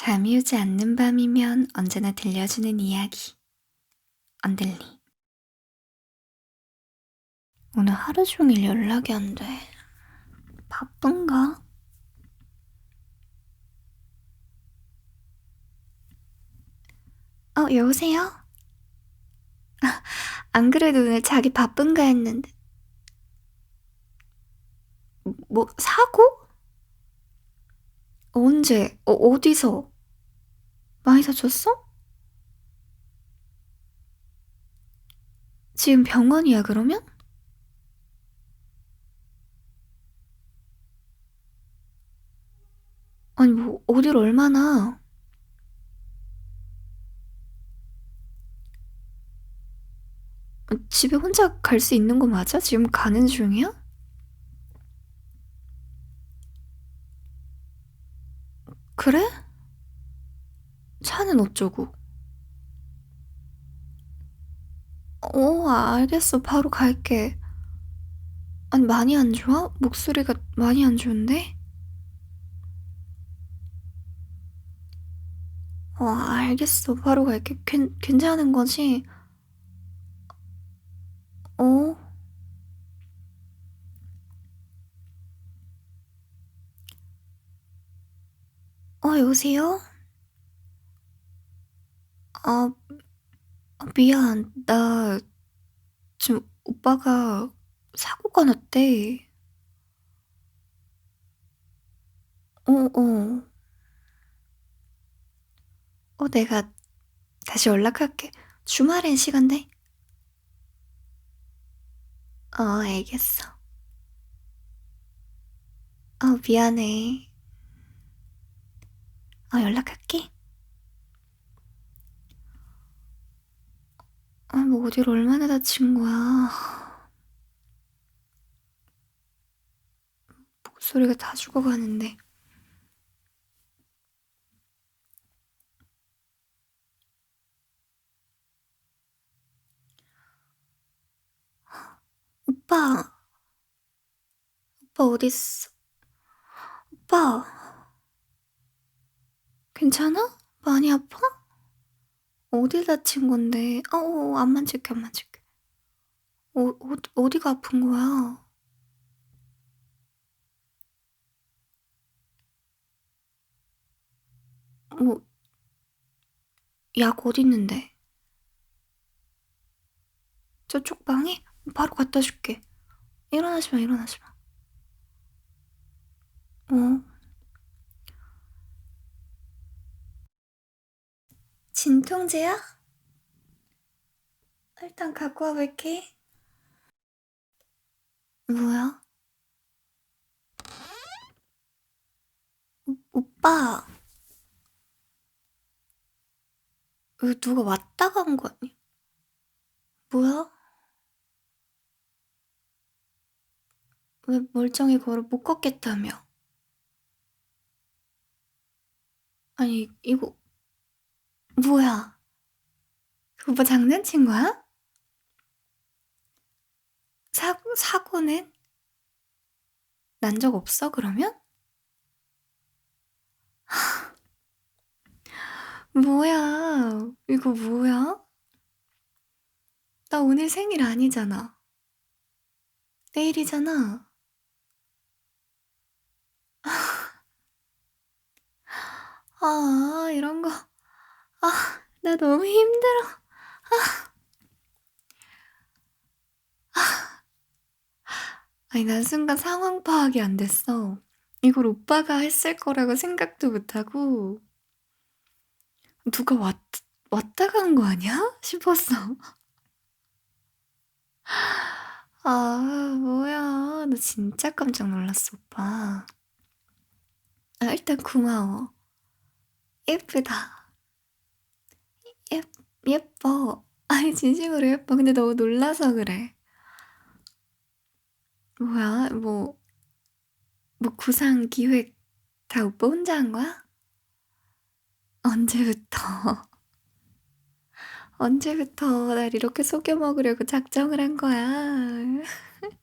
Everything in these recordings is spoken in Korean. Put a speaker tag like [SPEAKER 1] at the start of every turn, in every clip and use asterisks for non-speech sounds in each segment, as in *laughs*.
[SPEAKER 1] 잠이 오지 않는 밤이면 언제나 들려주는 이야기. 언들리. 오늘 하루 종일 연락이 안 돼. 바쁜가? 어, 여보세요? 아, 안 그래도 오늘 자기 바쁜가 했는데. 뭐, 사고? 언제? 어, 어디서? 많이 다쳤어? 지금 병원이야, 그러면? 아니, 뭐, 어디를 얼마나. 집에 혼자 갈 수 있는 거 맞아? 지금 가는 중이야? 그래? 차는 어쩌고? 어, 알겠어. 바로 갈게. 아니, 많이 안 좋아? 목소리가 많이 안 좋은데? 어, 알겠어. 바로 갈게. 괜, 괜찮은 거지? 어? 어, 여보세요? 아, 미안. 나 지금 오빠가 사고가 났대. 어, 어. 어, 내가 다시 연락할게. 주말엔 시간 돼? 어, 알겠어. 어, 미안해. 어, 연락할게. 아, 뭐 어디를 얼마나 다친 거야. 목소리가 다 죽어가는데. 오빠. 오빠 어딨어? 오빠. 괜찮아? 많이 아파? 어디 다친 건데? 어, 어, 안 만질게, 안 만질게. 어, 어, 어디가 아픈 거야? 뭐, 약 어디 있는데? 저쪽 방에? 바로 갖다 줄게. 일어나지 마, 일어나지 마. 어. 진통제야? 일단 갖고 와볼게. 뭐야? 오, 오빠. 왜 누가 왔다 간 거 아니야? 뭐야? 왜 멀쩡히 걸어 못 걷겠다며? 아니, 이거, 뭐야? 그 오빠 장난친 거야? 사고, 사고는? 난 적 없어, 그러면? 뭐야? 이거 뭐야? 나 오늘 생일 아니잖아. 내일이잖아. 아, 이런 거. 아, 나 너무 힘들어. 아. 아. 아니, 난 순간 상황 파악이 안 됐어. 이걸 오빠가 했을 거라고 생각도 못하고, 누가 왔, 왔다 간 거 아니야? 싶었어. 아, 뭐야. 나 진짜 깜짝 놀랐어, 오빠. 아, 일단 고마워. 예쁘다. 예, 예뻐. 아니, 진심으로 예뻐. 근데 너무 놀라서 그래. 뭐야, 뭐, 뭐 구상 기획 다 오빠 혼자 한 거야? 언제부터? *laughs* 언제부터 날 이렇게 속여 먹으려고 작정을 한 거야? *laughs*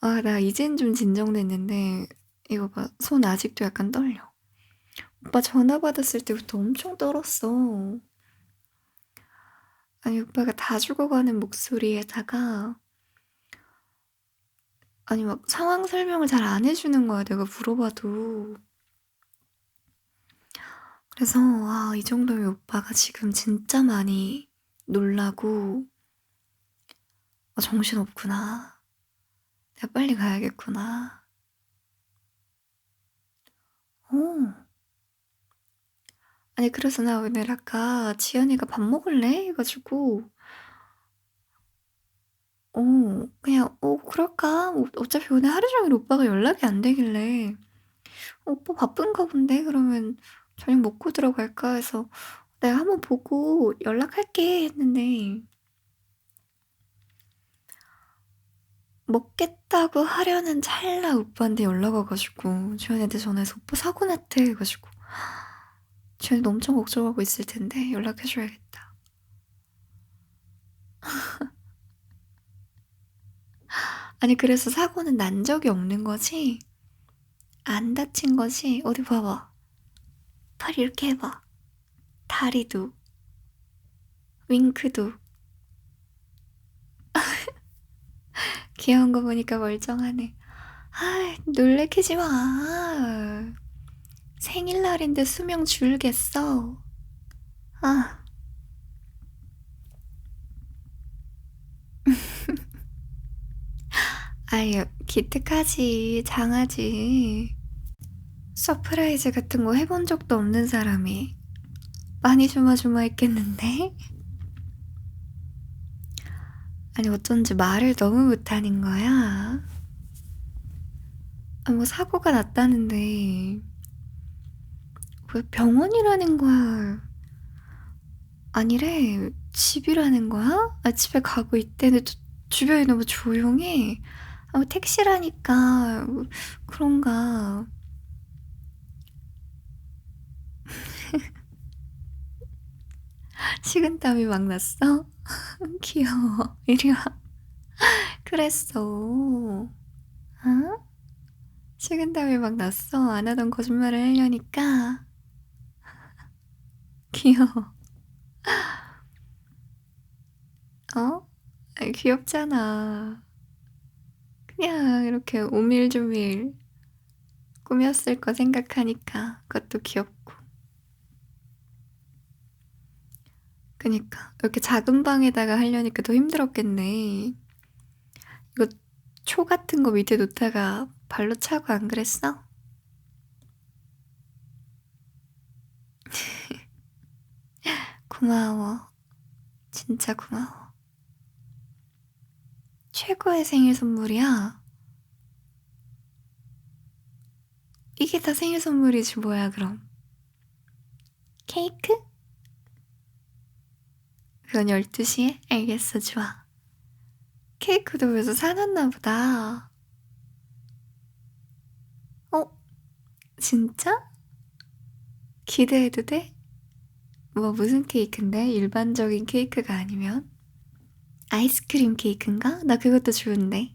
[SPEAKER 1] 아, 나 이젠 좀 진정됐는데, 이거 봐. 손 아직도 약간 떨려. 오빠 전화 받았을 때부터 엄청 떨었어. 아니, 오빠가 다 죽어가는 목소리에다가 아니, 막 상황 설명을 잘 안 해주는 거야, 내가 물어봐도. 그래서, 아, 이 정도면 오빠가 지금 진짜 많이 놀라고, 아, 정신 없구나. 내가 빨리 가야겠구나. 어. 아니, 그래서 나 오늘 아까 지연이가 밥 먹을래? 해 가지고, 어, 그냥, 어, 그럴까? 어, 어차피 오늘 하루 종일 오빠가 연락이 안 되길래, 어, 오빠 바쁜가 본데? 그러면 저녁 먹고 들어갈까 해서 내가 한번 보고 연락할게 했는데, 먹겠다고 하려는 찰나 오빠한테 연락 와 가지고, 지연이한테 전화해서 오빠 사고 났대. 해 가지고, 지연이도 엄청 걱정하고 있을 텐데 연락해줘야겠다. *laughs* 아니 그래서 사고는 난 적이 없는 거지? 안 다친 거지? 어디 봐봐. 팔 이렇게 해봐. 다리도. 윙크도. *laughs* 귀여운 거 보니까 멀쩡하네. 아, 놀래키지 마. 생일날인데 수명 줄겠어. 아. *laughs* 아유, 기특하지, 장하지. 서프라이즈 같은 거 해본 적도 없는 사람이 많이 조마조마했겠는데? 아니, 어쩐지 말을 너무 못하는 거야. 아, 뭐 사고가 났다는데 왜 병원이라는 거야? 아니래, 집이라는 거야? 아, 집에 가고 있대. 데 주변이 너무 조용해. 아, 뭐 택시라니까 뭐 그런가. *laughs* 식은땀이 막 났어? *laughs* 귀여워. 이리 와. *laughs* 그랬어. 어? 식은땀이 막 났어. 안 하던 거짓말을 하려니까. 귀여워. *laughs* 어? 아이, 귀엽잖아. 그냥 이렇게 오밀조밀 꾸몄을 거 생각하니까 그것도 귀엽고. 그니까 이렇게 작은 방에다가 하려니까 더 힘들었겠네. 이거 초 같은 거 밑에 놓다가 발로 차고 안 그랬어? *laughs* 고마워. 진짜 고마워. 최고의 생일 선물이야. 이게 다 생일 선물이지 뭐야 그럼. 케이크? 그건 12시에? 알겠어 좋아. 케이크도 벌써 사놨나 보다. 어? 진짜? 기대해도 돼? 뭐 무슨 케이크인데? 일반적인 케이크가 아니면? 아이스크림 케이크인가? 나 그것도 좋은데.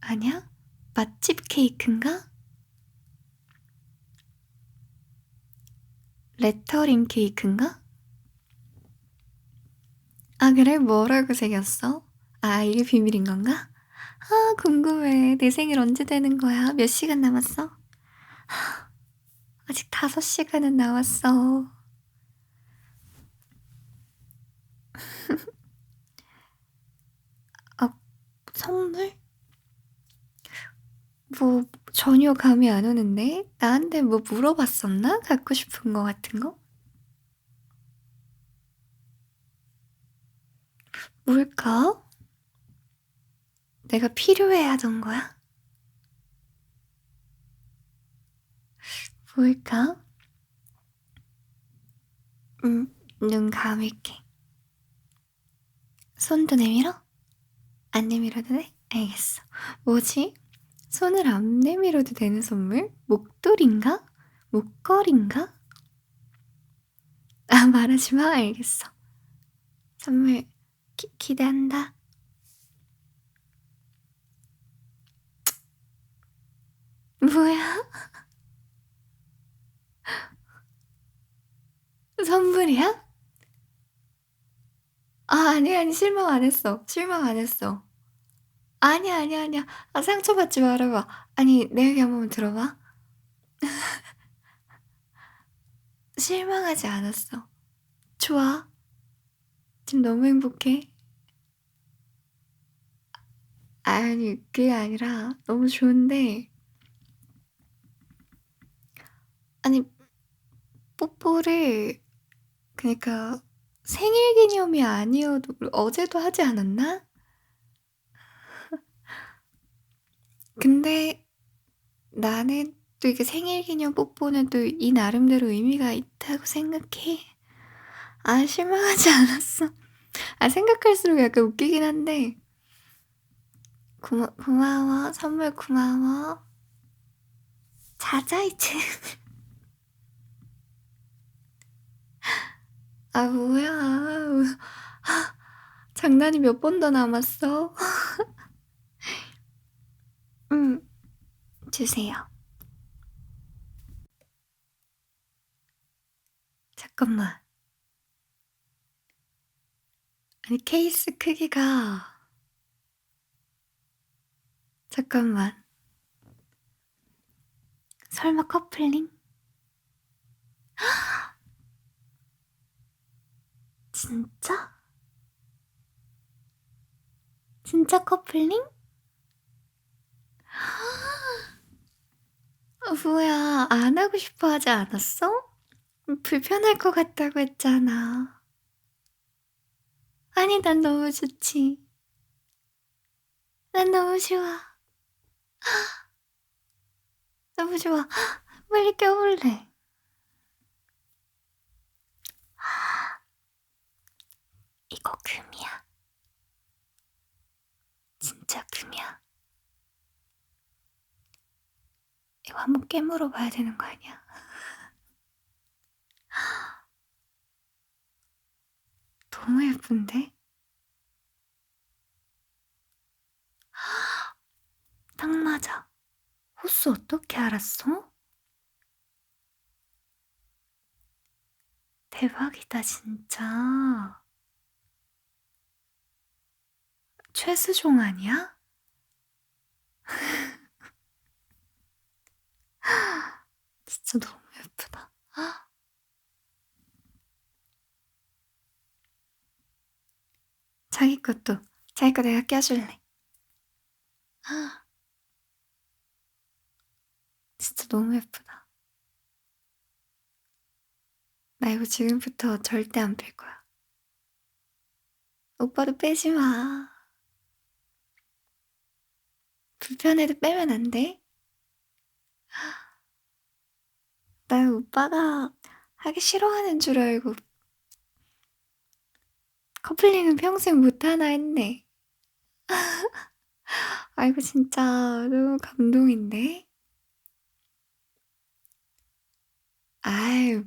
[SPEAKER 1] 아니야? 맛집 케이크인가? 레터링 케이크인가? 아, 그래? 뭐라고 새겼어? 아, 이게 비밀인 건가? 아, 궁금해. 내 생일 언제 되는 거야? 몇 시간 남았어? 아직 다섯 시간은 남았어. *laughs* 아, 선물? 뭐, 전혀 감이 안 오는데? 나한테 뭐 물어봤었나? 갖고 싶은 거 같은 거? 뭘까? 내가 필요해 하던 거야? 뭘까? 음, 눈 감을게. 손도 내밀어? 안 내밀어도 돼? 알겠어. 뭐지? 손을 안 내밀어도 되는 선물? 목도리인가? 목걸이인가? 아, 말하지 마. 알겠어. 선물 기, 기대한다. 뭐야? 선물이야? 아 아니, 아니 실망 안 했어. 실망 안 했어. 아니야, 아니야, 아니야. 아 상처받지 말아 봐. 아니 내 얘기 한 번만 들어 봐. *laughs* 실망하지 않았어. 좋아. 지금 너무 행복해. 아니 그게 아니라 너무 좋은데 아니 뽀뽀를 그니까 생일 기념이 아니어도 어제도 하지 않았나? *laughs* 근데 나는 또 이게 생일 기념 뽀뽀는 또 이 나름대로 의미가 있다고 생각해. 아 실망하지 *laughs* 않았어. 아 생각할수록 약간 웃기긴 한데 고마 고마워. 선물 고마워. 자자 이제. *laughs* 아 뭐야. 장난이 몇 번 더 남았어? 음. 주세요. 잠깐만. 아니 케이스 크기가 잠깐만. 설마 커플링? 진짜? 진짜 커플링? 아 뭐야 안 하고 싶어 하지 않았어? 불편할 것 같다고 했잖아. 아니 난 너무 좋지. 난 너무 좋아. 너무 좋아. 빨리 껴볼래. 이거 금이야. 진짜 금이야. 이거 한번 깨물어 봐야 되는 거 아니야? *gasps* 너무 예쁜데? *gasps* 딱 맞아. 호수 어떻게 알았어? 대박이다, 진짜. 최수종 아니야? *laughs* *gasps* 진짜 너무 예쁘다. *gasps* 자기 것도, 자기 거 내가 껴줄래. *gasps* 진짜 너무 예쁘다. 나 이거 지금부터 절대 안 뺄 거야. 오빠도 빼지 마. 불편해도 빼면 안 돼? 난 오빠가 하기 싫어하는 줄 알고 커플링은 평생 못하나 했네. *laughs* 아이고, 진짜 너무 감동인데? 아유,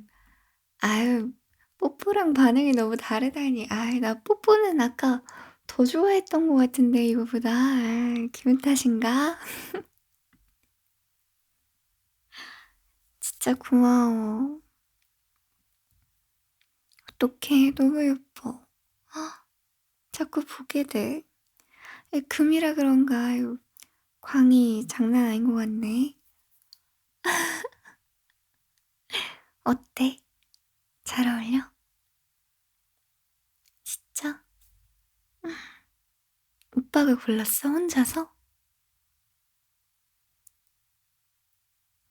[SPEAKER 1] 아유, 뽀뽀랑 반응이 너무 다르다니. 아이, 나 뽀뽀는 아까 더 좋아했던 것 같은데, 이거보다. 아이, 기분 탓인가? *laughs* 진짜 고마워. 어떡해, 너무 예뻐. *gasps* 자꾸 보게 돼. 금이라 그런가, 광이 장난 아닌 것 같네. *laughs* 어때? 잘 어울려? 진짜? 오빠가 골랐어, 혼자서?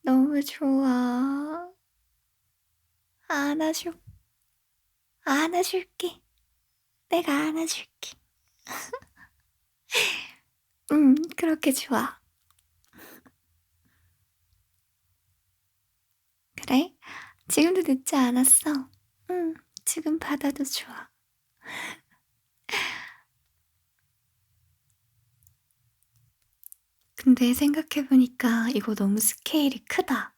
[SPEAKER 1] 너무 좋아. 안아줘. 안아줄게. 내가 안아줄게. 응, *laughs* 그렇게 좋아. 그래? 지금도 늦지 않았어. 응, 지금 받아도 좋아. 근데 생각해보니까 이거 너무 스케일이 크다.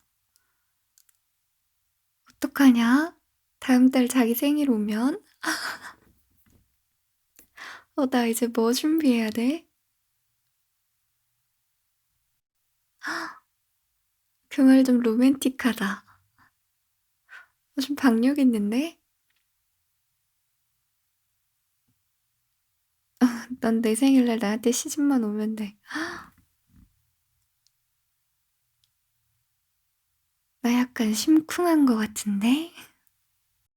[SPEAKER 1] 어떡하냐? 다음 달 자기 생일 오면? *laughs* 어, 나 이제 뭐 준비해야 돼? *gasps* 그 말 좀 로맨틱하다. 어, 좀 박력 있는데? *laughs* 난내 생일날 나한테 시집만 오면 돼. *gasps* 어, 나 약간 심쿵한 것 같은데?